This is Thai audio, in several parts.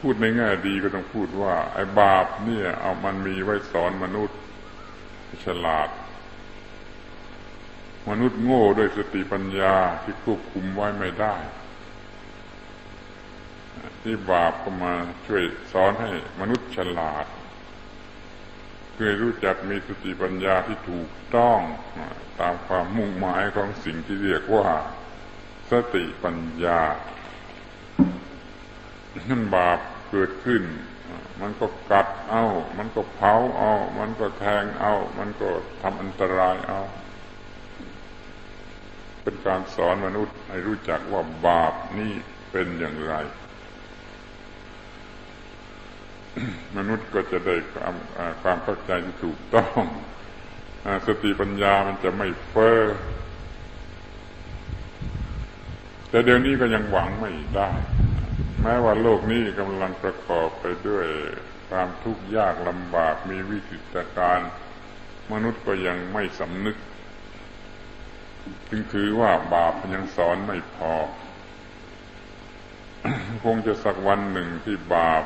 พูดในแง่ดีก็ต้องพูดว่า ไอ้บาปเนี่ย เอามันมีไว้สอนมนุษย์ ฉลาด มนุษย์โง่ด้วยสติปัญญาที่ควบคุมไว้ไม่ได้ ที่บาปก็มาช่วยสอนให้มนุษย์ฉลาดเพื่อรู้จักมีสติปัญญาที่ถูกต้องตามความมุ่งหมายของสิ่งที่เรียกว่า สติปัญญา นั่นบาปเกิดขึ้น มันก็กัดเอา มันก็เผาเอา มันก็แทงเอา มันก็ทำอันตรายเอา เป็นการสอนมนุษย์ให้รู้จักว่าบาปนี่เป็นอย่างไร มนุษย์ก็จะได้ความความเข้าใจที่ถูกต้องสติปัญญามันจะไม่เฟ้อแต่เดี๋ยวนี้ก็ยังหวังไม่ได้ แม้ว่าโลกนี้กำลังประกอบไปด้วยความทุกข์ยากลำบากมีวิกฤตการณ์มนุษย์ก็ยังไม่สำนึก จึงถือว่าบาปยังสอนไม่พอ คงจะสักวันหนึ่งที่บาป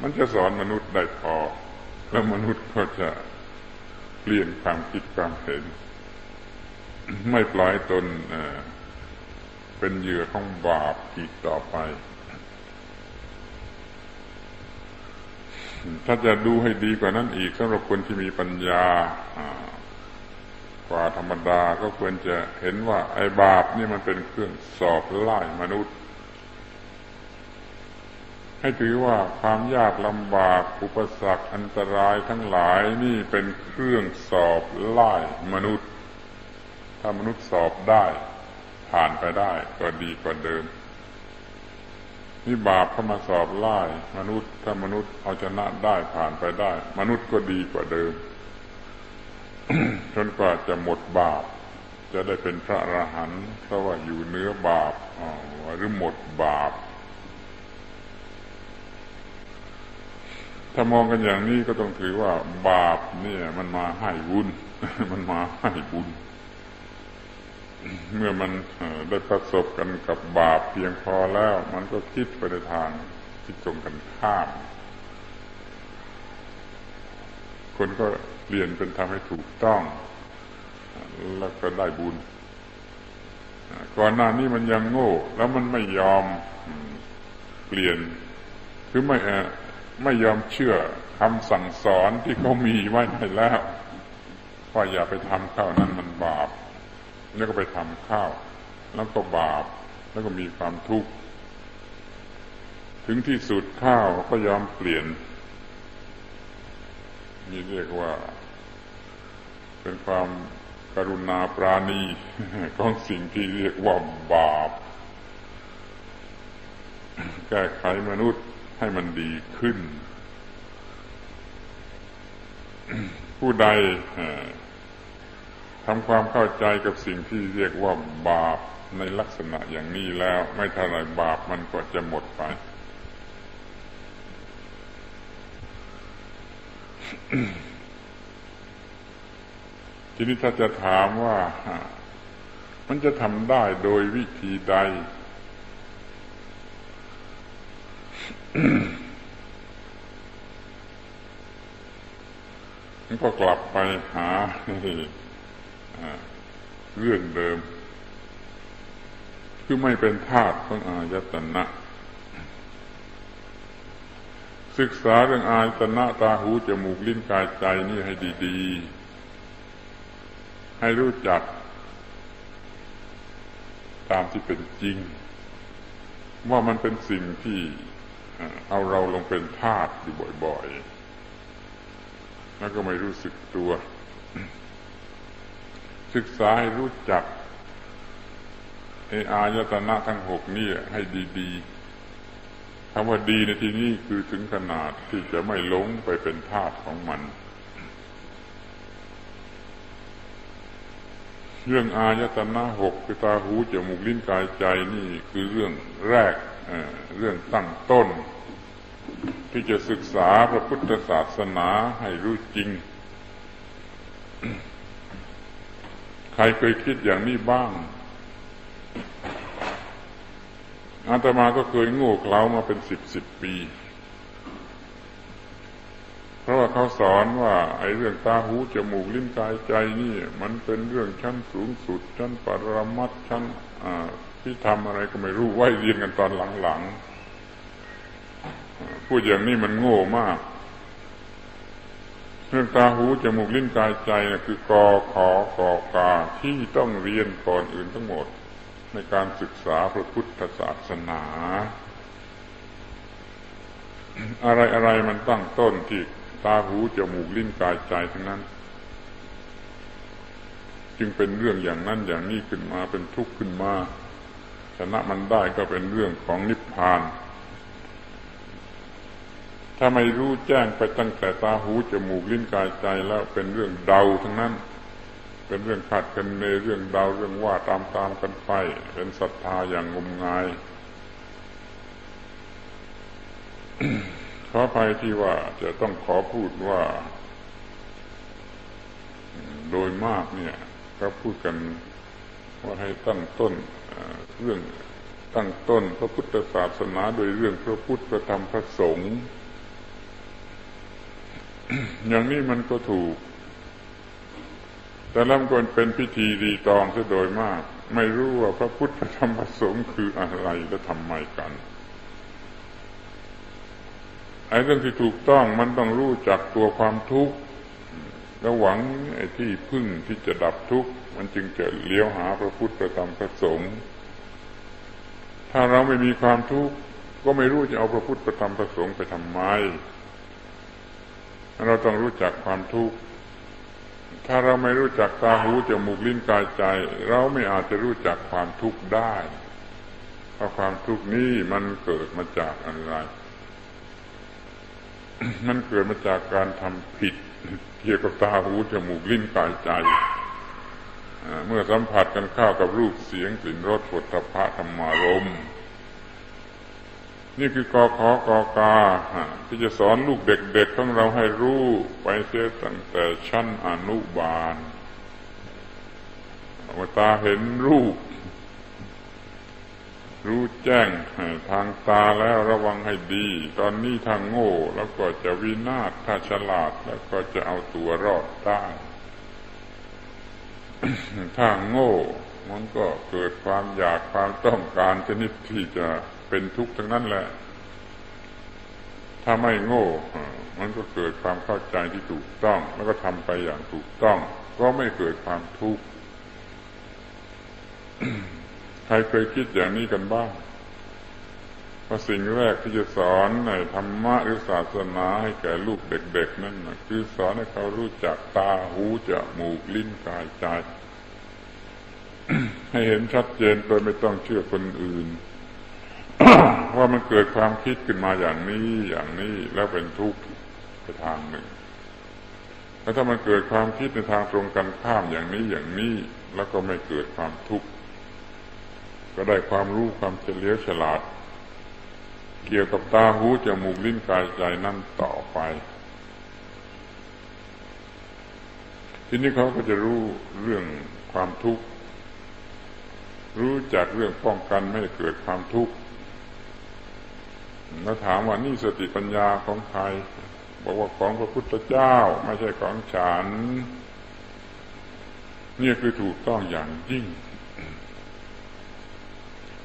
มันจะสอนมนุษย์ได้พอ แล้วมนุษย์ก็จะเปลี่ยนความคิดความเห็น ไม่ปล่อยตนเป็นเหยื่อของบาปอีกต่อไป ถ้าจะดูให้ดีกว่านั้นอีกสำหรับคนที่มีปัญญากว่าธรรมดาก็ควรจะเห็นว่าไอ้บาปนี่มันเป็นเครื่องสอบไล่มนุษย์ ให้ถือว่าความยากลำบากอุปสรรคอันตรายทั้งหลายนี่เป็นเครื่องสอบไล่มนุษย์ ถ้ามนุษย์สอบได้ ผ่านไปได้ก็ดีกว่าเดิม นี่บาปเข้ามาสอบไล่มนุษย์ถ้ามนุษย์เอาชนะได้ผ่านไปได้ มนุษย์ก็ดีกว่าเดิมจนกว่าจะหมดบาป จะได้เป็นพระอรหันต์เพราะว่าอยู่เนื้อบาปหรือหมดบาป ถ้ามองกันอย่างนี้ก็ต้องถือว่า บาปเนี่ย มันมาให้บุญมันมาให้บุญ เมื่อมันได้ประสบกันกับบาปเพียงพอแล้ว มันก็คิดไปในทางที่ตรงกันข้าม คนก็เปลี่ยนเป็นทำให้ถูกต้อง แล้วก็ได้บุญ ก่อนหน้านี้มันยังโง่ แล้วมันไม่ยอมเปลี่ยน คือไม่ไม่ยอมเชื่อคำสั่งสอนที่เขามีไว้ให้แล้วว่าอย่าไปทำเข้านั้นมันบาป แล้วก็ไปทำข้าวแล้วก็บาป แล้วก็มีความทุกข์ ถึงที่สุดข้าวก็ยอมเปลี่ยน นี่เรียกว่า เป็นความกรุณาปราณีของสิ่งที่เรียกว่าบาป แก้ไขมนุษย์ให้มันดีขึ้น ผู้ใด ทำความเข้าใจกับสิ่งที่เรียกว่าบาปในลักษณะอย่างนี้แล้ว ไม่เท่าไรบาปมันก็จะหมดไป ทีนี้ถ้าจะถามว่า มันจะทำได้โดยวิธีใดก็กลับไปหา เรื่องเดิม คือไม่เป็นธาตุของอายตนะ ศึกษาเรื่องอายตนะตาหูจมูกลิ้นกายใจนี่ให้ดีๆ ให้รู้จัก ตามที่เป็นจริง ว่ามันเป็นสิ่งที่เอาเราลงเป็นทาสอยู่บ่อย ๆ แล้วก็ไม่รู้สึกตัว ศึกษาให้รู้จักไออายตนะทั้งหกนี่ให้ดีๆคำว่าดีในที่นี้คือถึงขนาดที่จะไม่หลงไปเป็นทาสของมัน เรื่องอายตนะหกคือตาหูจมูกลิ้นกายใจนี่คือเรื่องแรกเเรื่องตั้งต้น ที่จะศึกษาพระพุทธศาสนาให้รู้จริง ใครเคยคิดอย่างนี้บ้างอาตมาก็เคยโง่เขลามาเป็นสิบสิบปี เพราะว่าเขาสอนว่า ไอ้เรื่องตาหูจมูกลิ้นกายใจนี่ มันเป็นเรื่องชั้นสูงสุด ชั้นปรมัตชั้นที่ทำอะไรก็ไม่รู้ไว้เรียนกันตอนหลังๆพูดอย่างนี้มันโง่มาก เรื่องตาหูจมูกลิ้นกายใจนะคือกอขอกอกาที่ต้องเรียนก่อนอื่นทั้งหมด ในการศึกษาพระพุทธศาสนา อะไรอะไรมันตั้งต้นที่ตาหูจมูกลิ้นกายใจทั้งนั้น จึงเป็นเรื่องอย่างนั้นอย่างนี้ขึ้นมาเป็นทุกข์ขึ้นมาชนะมันได้ก็เป็นเรื่องของนิพพาน ถ้าไม่รู้แจ้งไปตั้งแต่ตาหูจมูกลิ้นกายใจแล้วเป็นเรื่องเดาทั้งนั้น เป็นเรื่องขัดกันในเรื่องดาวเรื่องว่าตามตามกันไปเป็นศรัทธาอย่างงมงายขอไปที่ว่าจะต้องขอพูดว่า โดยมากเนี่ยก็พูดกันว่าให้ตั้งต้นเรื่องตั้งต้นพระพุทธศาสนาโดยเรื่องพระพุทธพระธรรมพระสงฆ์ อย่างนี้มันก็ถูก แต่ลำกวนเป็นพิธีรีตองซะโดยมาก ไม่รู้ว่าพระพุทธธรรมประสงค์คืออะไรและทำไมกันไอ้เรื่องที่ถูกต้องมันต้องรู้จักตัวความทุกข์แล้วหวังไอ้ที่พึ่งที่จะดับทุกข์มันจึงจะเลี้ยวหาพระพุทธธรรมประสงค์ถ้าเราไม่มีความทุกข์ก็ไม่รู้จะเอาพระพุทธธรรมประสงค์ไปทำไม เราต้องรู้จักความทุกข์ ถ้าเราไม่รู้จักตาหูจมูกลิ้นกายใจ เราไม่อาจจะรู้จักความทุกข์ได้ เพราะความทุกข์นี้มันเกิดมาจากอะไร มันเกิดมาจากการทำผิด เกี่ยวกับตาหูจมูกลิ้นกายใจเมื่อสัมผัสกันเข้ากับรูปเสียงกลิ่นรสผลตภะธรรมารมณ์ นี่คือกอขอกอกาที่จะสอนลูกเด็กๆของเราให้รู้ไปเสียตั้งแต่ชั้นอนุบาลว่าตาเห็นรูป รู้แจ้งทางตาแล้วระวังให้ดี ตอนนี้ทางโง่แล้วก็จะวินาศถ้าฉลาดแล้วก็จะเอาตัวรอดได้ถ้าโง่มันก็เกิดความอยากความต้องการชนิดที่จะ เป็นทุกข์ทั้งนั้นแหละ ถ้าไม่โง่ มันก็เกิดความเข้าใจที่ถูกต้อง แล้วก็ทำไปอย่างถูกต้อง ก็ไม่เกิดความทุกข์ ใครเคยคิดอย่างนี้กันบ้างว่าสิ่งแรกที่จะสอนในธรรมะหรือศาสนาให้แก่ลูกเด็กๆนั่นนะคือสอนให้เขารู้จักตาหูจมูกลิ้นกายใจให้เห็นชัดเจนโดยไม่ต้องเชื่อคนอื่น ว่ามันเกิดความคิดขึ้นมาอย่างนี้อย่างนี้แล้วเป็นทุกข์ไปทางหนึ่ง แล้วถ้ามันเกิดความคิดในทางตรงกันข้ามอย่างนี้อย่างนี้แล้วก็ไม่เกิดความทุกข์ก็ได้ความรู้ความเฉลียวฉลาด เกี่ยวกับตาหูจมูกลิ้นกายใจนั่นต่อไป ทีนี้เขาก็จะรู้เรื่องความทุกข์รู้จักเรื่องป้องกันไม่ให้เกิดความทุกข์ แล้วถามว่านี่สติปัญญาของใคร บอกว่าของพระพุทธเจ้าไม่ใช่ของฉันนี่คือถูกต้องอย่างยิ่ง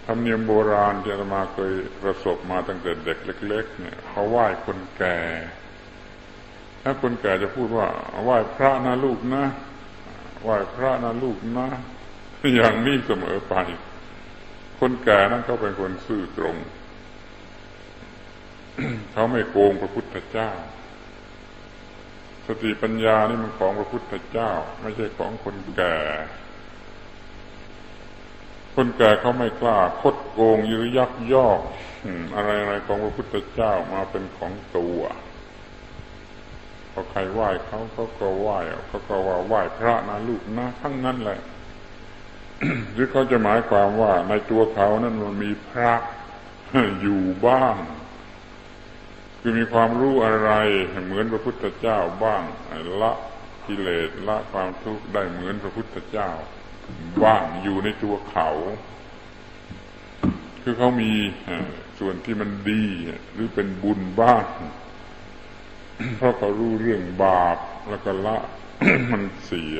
ธรรมเนียมโบราณที่อามาเคยประสบมาตั้งแต่เด็กเล็ก ๆ เนี่ยเขาไหว้คนแก่ ถ้าคนแก่จะพูดว่าไหว้พระนะลูกนะไหว้พระนะลูกนะ อย่างนี้เสมอไป คนแก่นั้นเขาเป็นคนซื่อตรง เขาไม่โกงพระพุทธเจ้า สติปัญญานี่มันของพระพุทธเจ้า ไม่ใช่ของคนแก่ คนแก่เขาไม่กล้าคดโกงยื้อยักยอกอะไรอะไรของพระพุทธเจ้ามาเป็นของตัวพอใครไหว้เขาเขาก็ไหว้เขาก็ว่าไหว้พระนะลูกนะทั้งนั้นแหละหรือเขาจะหมายความว่าในตัวเขานั้นมันมีพระอยู่บ้าง คือมีความรู้อะไรเหมือนพระพุทธเจ้าบ้างละกิเลสละความทุกข์ได้เหมือนพระพุทธเจ้า บ้างอยู่ในตัวเขา คือเขามีส่วนที่มันดีหรือเป็นบุญบ้างเพราะเขารู้เรื่องบาปแล้วก็ละมันเสีย